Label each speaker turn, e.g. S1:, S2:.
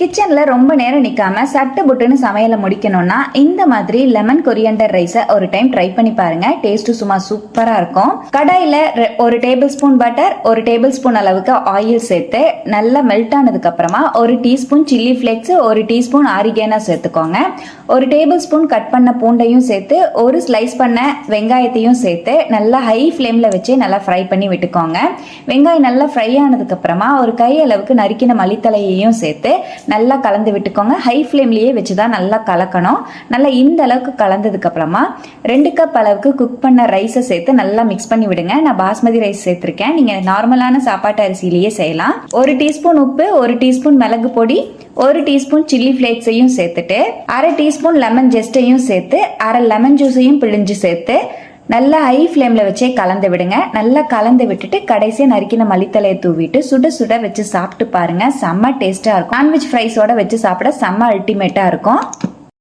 S1: கிச்சனில் ரொம்ப நேரம் நிற்காம சட்டு புட்டுன்னு சமையலை முடிக்கணும்னா இந்த மாதிரி லெமன் கொரியண்டர் ரைஸை ஒரு டைம் ட்ரை பண்ணி பாருங்க. டேஸ்ட் சும்மா சூப்பராக இருக்கும். கடாயில் ஒரு டேபிள் ஸ்பூன் பட்டர் ஒரு டேபிள் ஸ்பூன் அளவுக்கு ஆயில் சேர்த்து நல்லா மெல்ட் ஆனதுக்கு அப்புறமா ஒரு டீஸ்பூன் சில்லி ஃப்ளேக்ஸ் ஒரு டீஸ்பூன் ஆரிகேனா சேர்த்துக்கோங்க. ஒரு டேபிள் ஸ்பூன் கட் பண்ண பூண்டையும் சேர்த்து ஒரு ஸ்லைஸ் பண்ண வெங்காயத்தையும் சேர்த்து நல்லா ஹை ஃப்ளேமில் வச்சு நல்லா ஃப்ரை பண்ணி விட்டுக்கோங்க. வெங்காயம் நல்லா ஃப்ரை ஆனதுக்கப்புறமா ஒரு கை அளவுக்கு நறுக்கின மல்லித்தலையையும் சேர்த்து நல்லா கலந்து விட்டுக்கோங்க. ஹை ஃப்ளேம்லேயே வச்சு தான் நல்லா கலக்கணும். நல்லா இந்த அளவுக்கு கலந்ததுக்கு அப்புறமா ரெண்டு கப் அளவுக்கு குக் பண்ண ரைஸை சேர்த்து நல்லா மிக்ஸ் பண்ணி விடுங்க. நான் பாஸ்மதி ரைஸ் சேர்த்துருக்கேன். நீங்கள் நார்மலான சாப்பாட்டு அரிசியிலேயே செய்யலாம். ஒரு டீஸ்பூன் உப்பு ஒரு டீஸ்பூன் மிளகு பொடி ஒரு டீஸ்பூன் சில்லி ஃப்ளேக்ஸையும் சேர்த்துட்டு அரை டீஸ்பூன் லெமன் ஜெஸ்டையும் சேர்த்து அரை லெமன் ஜூஸையும் பிழிஞ்சு சேர்த்து நல்லா ஹை ஃப்ளேமில் வச்சே கலந்து விடுங்க. நல்லா கலந்து விட்டுட்டு கடைசியாக நறுக்கின மல்லித்தலையை தூவிட்டு சுட சுட வச்சு சாப்பிட்டு பாருங்க. செம்ம டேஸ்ட்டாக இருக்கும். நான்வெஜ் ஃப்ரைஸோட வச்சு சாப்பிட செம்ம அல்டிமேட்டாக இருக்கும்.